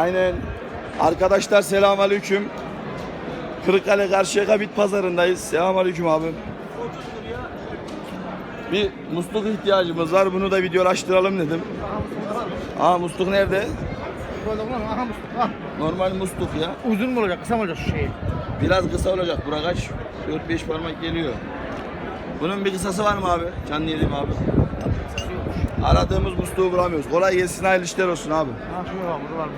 Aynen. Arkadaşlar selamünaleyküm. Kırıkkale Karşıyaka Bit Pazarındayız. Selamünaleyküm abi. Bir musluk ihtiyacımız var. Bunu da videolaştıralım dedim. Aa musluk nerede? Aha. Ah, Normal musluk ya. Uzun mu olacak, kısa mı olacak şu şey? Biraz kısa olacak. Bura kaç? 4-5 parmak geliyor. Bunun bir kısası var mı abi? Canlı yedim abi. Aradığımız musluğu bulamıyoruz. Kolay gelsin hayırlı işler olsun abi. Ha şurada var, burada var.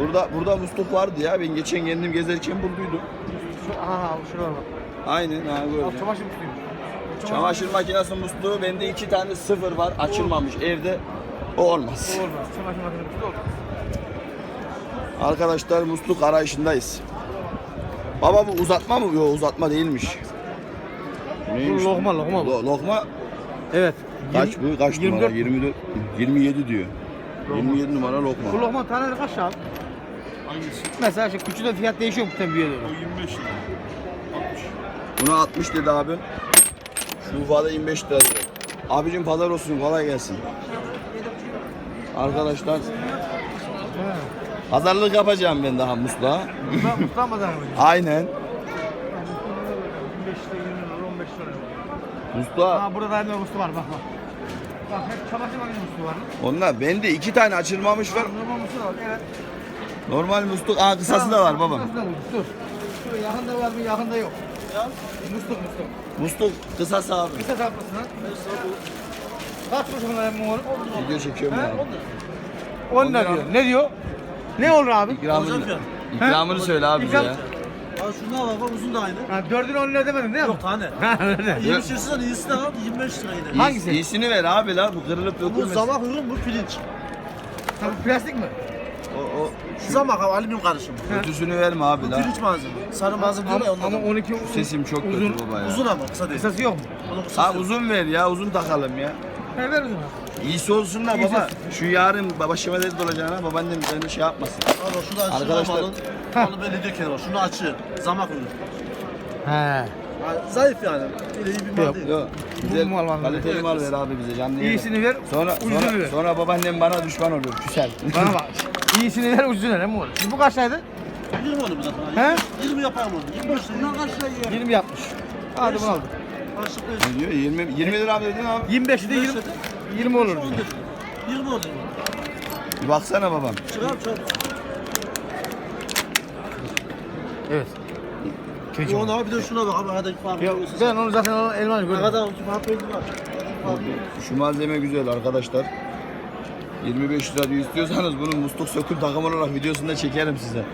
Burada burada musluk vardı ya. Ben geçen kendim gezerken bulduydum. Şu, aha, şurada var. Aynen ha Al böyle. çamaşır musluymuş. Çamaşır makinesi musluğu bende iki tane sıfır var açılmamış evde. O olmaz. Olmaz. Çamaşır makinesi olmaz. Arkadaşlar musluk arayışındayız. Baba bu uzatma mı? Yok uzatma değilmiş. Bu lokma, lokma bu. Lo- lokma Evet. kaç bu? Kaç 24 numara? 24 27 diyor. 27 numara Bu lokma. lokma taneleri kaç abi? Hangisi? Mesela şu küçüğü de fiyat değişiyor bu büyüğe doğru. O 25 lira. 60. Buna 60 dedi abi. Şu ufada 25 lira dedi. Abicim pazar olsun kolay gelsin. Arkadaşlar pazarlık yapacağım ben daha. Mustafa Mustafa pazarı mı? Aynen. 25 lira, 20 lira, 15 lira. Musluğa Ha burada da hemen muslu var bak bak. Bak hep çamaşır makinesi var. onlar bende iki tane açılmamış var. Normal da var. Evet. Normal musluk aa kısası da var babam. Kısası da Dur. Şu yakında var mı? Yakında yok. Ya. Musluk musluk. Musluk kısası abi. Kısa saplasın ha. Kaç kuruş bunlar hem oğlum? Video çekiyorum ya. 10 lira diyor. Ne diyor? Ne olur abi? İkramını, ikramını söyle abi bize İkram- ya. Al şuna bak bak uzun da aynı. Ha, dördünü 10 lira demedin değil mi? Yok tane. Ha öyle. 20 lirasından iyisi de al 25 lira yine. Hangisi? İyisini ver abi la bu kırılıp Bu dökülmesin. zamak ürün bu pirinç. Ha, bu plastik mi? O, o Zamak abi alüminyum karışımı. kötüsünü verme abi la. pirinç malzeme. Sarı malzeme diyorlar Ama, ya ondan. ama 12 uzun. Sesim çok uzun. kötü baba ya. Uzun ama kısa değil. Kısası yok mu? Kısası Ha yok. uzun ver ya uzun takalım ya. He ver uzun. abi. İyisi olsun da baba. Şu yarın baba şemedet olacağına babaannem beni şey yapmasın. Al bak şunu açı Arkadaşlar- alın. Onu böyle diyor kenara. Şunu açı. Zamak ürün. He. Zayıf yani. Öyle iyi bir mal Yok. değil. Yok. Güzel mal var kaliteli mal ver abi bize canlı yayın. İyisini ver. Sonra ucuzunu sonra, ver. sonra babaannem bana düşman olur. Küsel. Bana bak. İyisini ver ucuzunu. Ne olur? Şimdi bu kaçtaydı? 20 oldu bu da. He? 20 yapar mı? 25 lira. Bundan kaç lira yiyor? 20 yapmış. Hadi bunu aldım. Ne diyor? 20 20 lira mı dedin abi? 25'i de 20, 20 olur. 10 dedi. 20 oldu. Bir baksana babam. Çıkar çabuk. Evet. Bu ona bir de şuna bak abi aradaki farkı görüyorsun. ben onu zaten o elmanı gördüm. Arada farkı var. Farkı var. Şu malzeme güzel arkadaşlar. 25 lira diyor istiyorsanız bunun musluk söküm takım olarak videosunda çekerim size.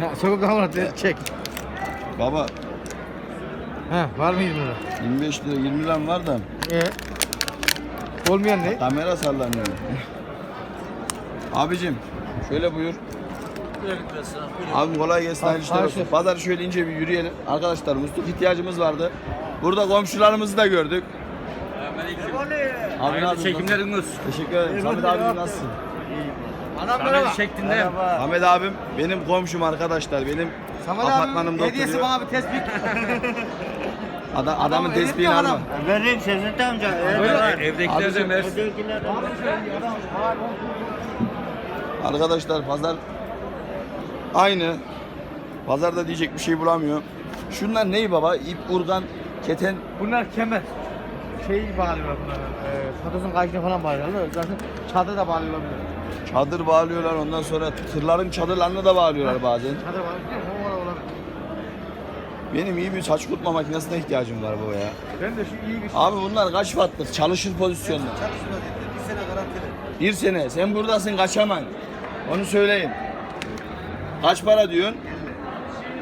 Ha, sokak daha çek. Baba Ha, var mı 20 lira? 25 lira 20 lira var da Ee, olmayan ne? kamera sallanıyor. Abicim şöyle buyur. Abi kolay gelsin hayırlı işler olsun. şef. Pazar şöyle ince bir yürüyelim. Arkadaşlar musluk ihtiyacımız vardı. Burada komşularımızı da gördük. Abi ne yapıyorsun? çekimleriniz. Teşekkür ederim. Samet abim nasılsın? Adamlara bak. şeklinde. Ahmet abim benim komşum arkadaşlar. Benim Samet apartmanımda abi hediyesi oturuyor. bana bir tespih. Ada- adamın Adam tespihini herif alma. adam? Vereyim Şevket amca. Böyle evdekiler de mers. Arkadaşlar pazar aynı. Pazarda diyecek bir şey bulamıyor. Şunlar ney baba? İp, urgan, keten. Bunlar kemer. Şey bağlıyorlar bunlara. E, Patos'un kayışına falan bağlıyorlar. Zaten çadır da bağlıyorlar. Çadır bağlıyorlar ondan sonra tırların çadırlarına da bağlıyorlar bazen. Çadır bağlıyorlar. Benim iyi bir saç kurutma makinesine ihtiyacım var baba ya. Ben de şu iyi bir şey. Abi bunlar kaç wattlık? Çalışır pozisyonda. Bir sene garantili. Bir sene. Sen buradasın kaçaman. Onu söyleyin. Kaç para diyorsun?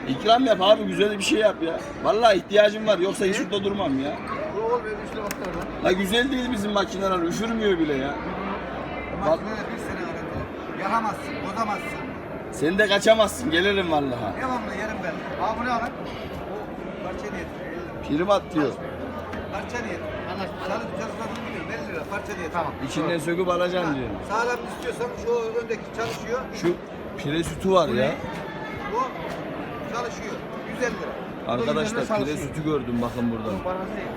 İkram yap abi güzel bir şey yap ya. Vallahi ihtiyacım var yoksa hiç burada durmam ya. Bu ol benim üstüne baktı orada. La güzel değil bizim makineler üşürmüyor bile ya. Bak Makinede bir sene garanti. Yakamazsın, bozamazsın. sen de kaçamazsın gelirim vallahi. Devamlı yerim ben. Aa bu ne lan? O parça niyeti. Primat diyor. Parça niyeti. Anlaştık. Çalışmadığını biliyorum. 50 lira parça niyeti. Tamam. İçinden söküp alacaksın diyor. Sağlam istiyorsan şu öndeki çalışıyor. Şu pire sütü var ya. Bu çalışıyor. 150 lira. Arkadaşlar pire sütü gördüm bakın burada.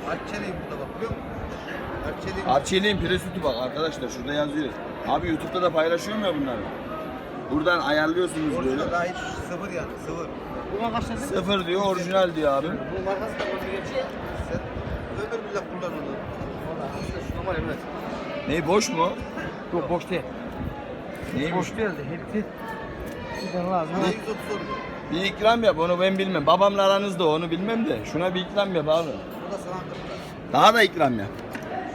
Parçalıyım burada bak biliyor musun? Arçelik'in pire sütü bak arkadaşlar şurada yazıyor. Abi YouTube'da da paylaşıyorum ya bunları. Buradan ayarlıyorsunuz böyle. Orijinal daha hiç sıfır yani sıfır. Bu kaç tane? Sıfır diyor, orijinal diyor abi. Bu markası da geçiyor. Sen ömür bile kullan onu. Valla şu normal evet. Ne boş mu? Yok boş değil. Neymiş? Boş değildi. Hepsi. Buradan lazım. Buna 130 oluyor. Bir ikram yap onu ben bilmem. Babamla aranızda onu bilmem de. Şuna bir ikram yap abi. Daha da ikram yap.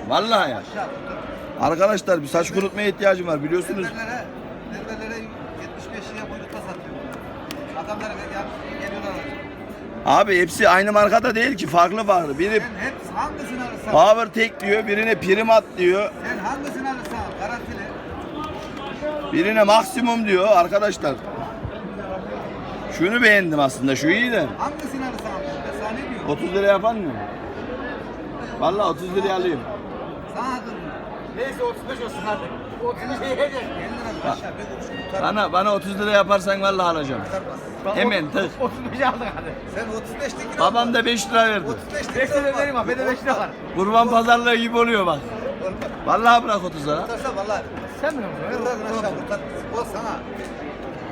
Vallahi ya. Arkadaşlar bir saç kurutmaya ihtiyacım var biliyorsunuz. Berberlere, berberlere 75 liraya kuyrukta satıyor. Adamlar gel- geliyorlar. Abi hepsi aynı markada değil ki farklı farklı. Biri Sen hep hangisini alırsan, Power Tek diyor, birine Primat diyor, sen hangisini alırsan garantili. birine Maksimum diyor arkadaşlar. Şunu beğendim aslında, şu iyi de. Hangisini alırsan al. Ben sana ne diyorum? 30 lira yapan mı? Vallahi 30 liraya alayım. Sana adım. Neyse 35 olsun hadi. 30 şey yeter. 50 lira aşağı bir kuruş tutar. Bana bana 30 lira yaparsan vallahi alacağım. Hemen tık. 35 aldık hadi. Sen 35 lira. Babam da 5 lira verdi. 35 5 lira vereyim abi. Bende 5 lira var. Kurban pazarlığı gibi oluyor bak. Vallahi bırak 30 lira. Tutarsa vallahi. Sen mi? 40 liradan aşağı kurtar. O sana.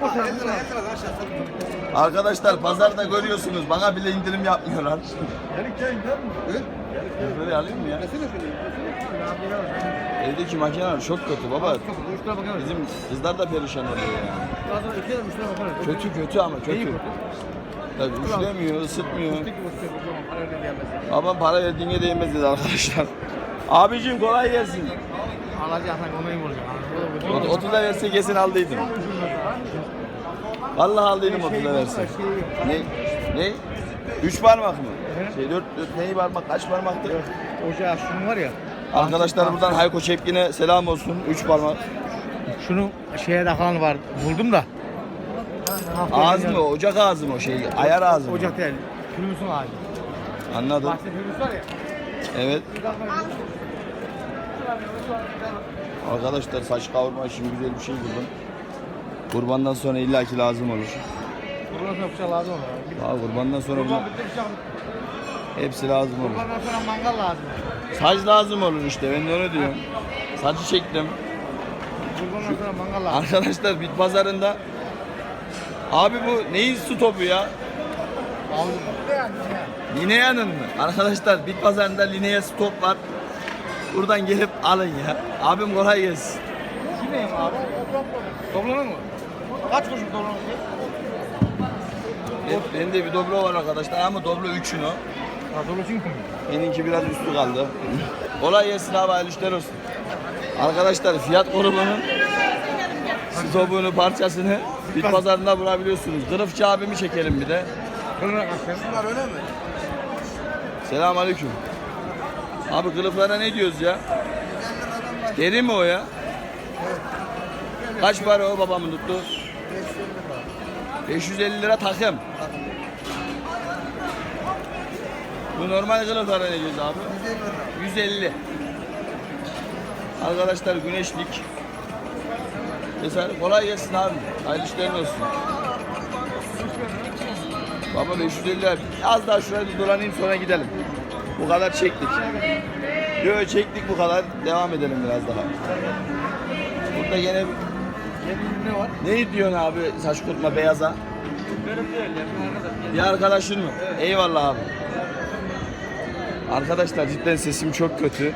O sana, 50 lira o sana. 50 liradan aşağı satma. Arkadaşlar pazarda görüyorsunuz bana bile indirim yapmıyorlar. Böyle alayım mı ya? Evdeki makineler çok kötü baba. Bizim kızlar da perişan oluyor ya. Kötü kötü ama kötü. Tabii üşlemiyor, ısıtmıyor. Bakalım. Para verdiğine değmez dedi arkadaşlar. Abicim kolay gelsin. Alacaksan vuracak. Ot- 30'a verse kesin aldıydım. Vallahi aldıydım 30'a verse. Ne? Ne? Üç parmak mı? Şey dört, dört neyi parmak? Kaç parmaktı? Ocağı şunun var ya. Arkadaşlar buradan Hayko Çepkin'e selam olsun. Üç parmak. Şunu şeye takan var. Buldum da. Ağız mı? Ocak ağzı mı o şey? Ayar ağzı mı? Ocak değil. Külümüsün ağacı. Anladım. Bahçe külümüs var ya. Evet. Arkadaşlar saç kavurma için güzel bir şey buldum. Kurbandan sonra illaki lazım olur. Buradan sonra bıçak lazım olur. Daha kurbandan sonra Kurban bu bitti bıçak. hepsi lazım olur. Kurbandan sonra mangal lazım. Saç lazım olur işte ben de onu diyorum. Saçı çektim. Kurbandan sonra mangal lazım. Arkadaşlar bit pazarında Abi bu neyin su topu ya? Linea'nın mı? Arkadaşlar bit pazarında Linea stop var. Buradan gelip alın ya. Abim kolay gelsin. Şu neyim abi? Doblanın mı? Kaç kuruş bu doblanın? Ben, bende bir dobro var arkadaşlar ama dobro 3'ün o. Ha çünkü mü? Benimki biraz üstü kaldı. Kolay gelsin abi hayırlı işler olsun. Arkadaşlar fiyat grubunun stopunu parçasını bit pazarında bulabiliyorsunuz. Kırıfçı abimi çekelim bir de. Bunlar öyle mi? Selam aleyküm. Abi kılıflara ne diyoruz ya? Deri mi o ya? Kaç para o babamın tuttu? 550 lira takım. Bu normal kılıflara ne diyoruz abi? 150. Arkadaşlar güneşlik. Mesela kolay gelsin abi. Hayırlı işlerin olsun. Baba 550 lira. Az daha şuraya bir dolanayım sonra gidelim. Bu kadar çektik. Yo çektik bu kadar. Devam edelim biraz daha. Burada yine ne var? ne diyorsun abi saç kurutma beyaza? Benim değil. Yani Bir arkadaşın mı? Eyvallah abi. Arkadaşlar cidden sesim çok kötü.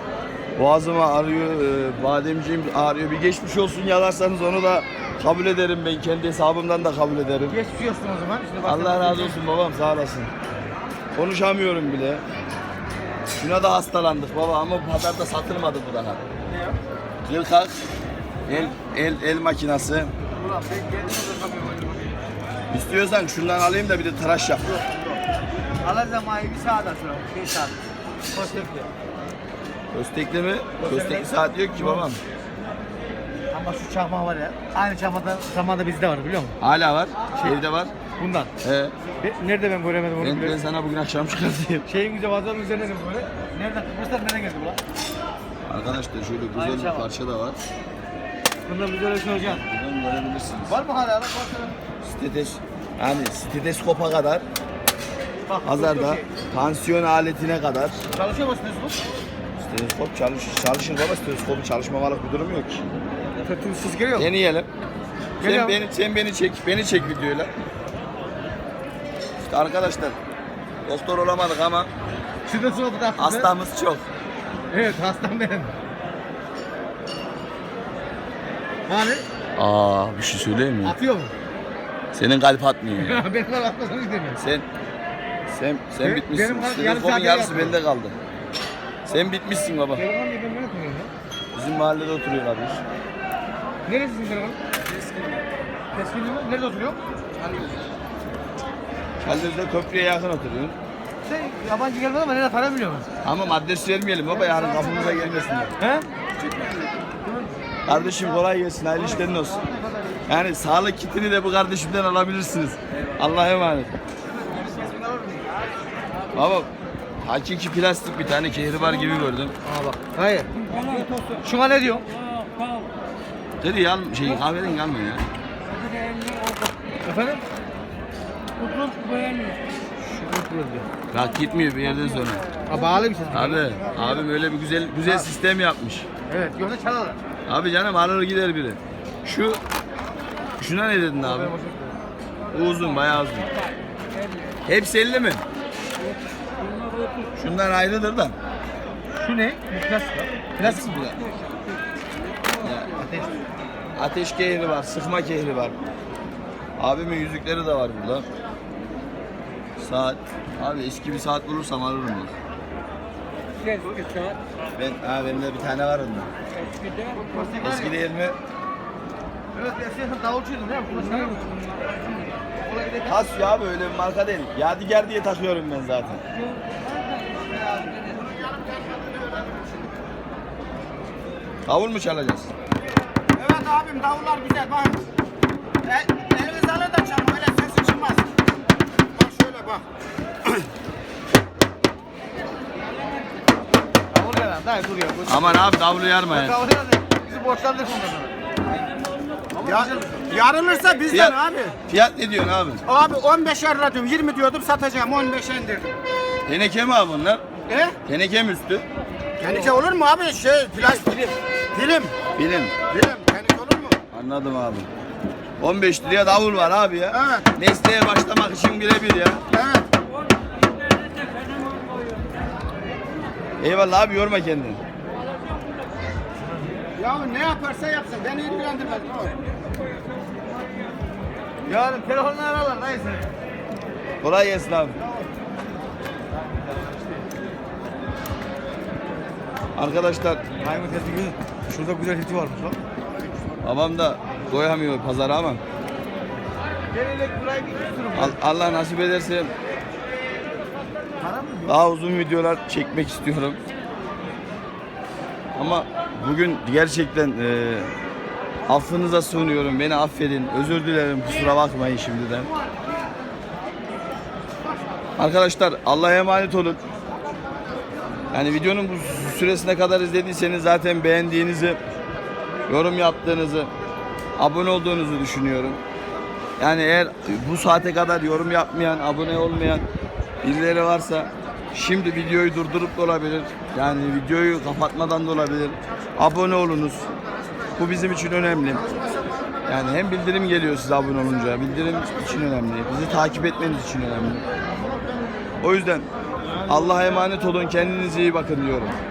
Boğazım ağrıyor, e, bademciğim ağrıyor. Bir geçmiş olsun yazarsanız onu da kabul ederim ben. Kendi hesabımdan da kabul ederim. Geçmiş olsun o zaman. Şimdi Allah razı olsun babam sağ olasın. Konuşamıyorum bile. Şuna da hastalandık baba ama pazarda satılmadı bu daha. Kırkak, el, el, el makinası. İstiyorsan şundan alayım da bir de tıraş yap. Alacağım ayı bir saat sonra. Bir saat. Kostekli. Köstekli mi? Köstekli saat yok ki babam. Ama şu çakma var ya. Aynı çakmada, çakmada bizde var biliyor musun? Hala var. Evde var. Bundan. He. Be- Nerede ben göremedim onu Ben, ben sana bugün akşam çıkartayım. Şeyin güzel vazonun üzerine de böyle. Nereden Kıbrıs'tan nereden geldi bu lan? Arkadaşlar şöyle Aynı güzel şey bir var. parça da var. Bunda bir böyle şey hocam. Buradan görebilirsiniz. Var mı hala? Bak, Stetes, yani stetoskopa kadar bak. iyi. tansiyon aletine kadar Çalışıyor bu? Stetoskop çalış, çalışır baba stetoskopun çalışmamalık bir durum yok ki. Ses geliyor mu? Deneyelim. Sen Geliyorum. beni, sen beni çek, beni çek videoyla. İşte arkadaşlar, doktor olamadık ama oldu da. hastamız çok. Evet hastam benim. Hani Aa, bir şey söyleyeyim mi? atıyor mu? Senin kalp atmıyor ya. benim kadar atmasını istemiyorum. Sen sen sen Benim- bitmişsin. benim kalp Senin yarı kolun saate yarısı yatıyor. bende kaldı. Sen bitmişsin baba. Telefon yedim ben atmıyorum ya. Bizim mahallede oturuyor abi. Neresisin telefon? Keskin mi? Nerede oturuyor? Kendinize köprüye yakın oturuyor. Sen yabancı gelmedi ama nerede para biliyor musun? Ama adres vermeyelim baba yarın kapımıza gelmesinler. He? Kardeşim kolay gelsin, hayırlı işlerin olsun. Yani sağlık kitini de bu kardeşimden alabilirsiniz. Allah'a emanet. Baba hakiki plastik bir tane kehribar gibi gördüm. Aa bak. Hayır. Şuna ne diyor? Dedi ya şey kahverengi almıyor ya. Efendim? Bak gitmiyor bir yerden sonra. Aa, bağlı bir şey. Abi, abim öyle bir güzel güzel sistem yapmış. Evet. Yoksa çalarlar. Abi canım alır gider biri. Şu şuna ne dedin abi? Uzun bayağı uzun. Hepsi 50 mi? Şundan ayrıdır da. Şu ne? Bu plastik. Plastik mi bu? Ya, Ateş. ateş kehri var, sıkma kehri var. Abimin yüzükleri de var burada. Saat. Abi eski bir saat bulursam alırım ben. Ben, ha bende bir tane var onda. Eski değil mi? Evet, eskiden davulcuydun değil mi? Has ya abi öyle bir marka değil. Yadigar diye takıyorum ben zaten. Davul mu çalacağız? Evet abim davullar güzel bak. E, Dayı dur ya. dur. Aman abi davulu yarma ya. Davul gel lan. Bizi borçlandık Ya, yarılırsa bizden Fiyat, abi. fiyat ne diyorsun abi? Abi 15 lira diyorum 20 diyordum satacağım 15'e indirdim. Teneke mi abi bunlar? E? Teneke mi üstü? Tenike olur mu abi şey plastik film. Film. Bilim. Film. Tenike olur mu? Anladım abi. 15 liraya davul var abi ya. Evet. Mesleğe başlamak için birebir ya. Evet. Eyvallah abi yorma kendini. Ya ne yaparsa yapsın beni ilgilendirmez. Yarın telefonla ararlar seni. Kolay gelsin abi. Arkadaşlar testi güzel. Şurada güzel hiti varmış bak. babam da doyamıyor pazara ama bir. Al- Allah nasip ederse? Daha uzun videolar çekmek istiyorum. Ama bugün gerçekten e, affınıza sığınıyorum. Beni affedin. Özür dilerim. Kusura bakmayın şimdiden. Arkadaşlar Allah'a emanet olun. Yani videonun bu süresine kadar izlediyseniz zaten beğendiğinizi, yorum yaptığınızı, abone olduğunuzu düşünüyorum. Yani eğer bu saate kadar yorum yapmayan, abone olmayan birileri varsa şimdi videoyu durdurup da olabilir. Yani videoyu kapatmadan da olabilir. Abone olunuz. Bu bizim için önemli. Yani hem bildirim geliyor size abone olunca. Bildirim için önemli. Bizi takip etmeniz için önemli. O yüzden Allah'a emanet olun. Kendinize iyi bakın diyorum.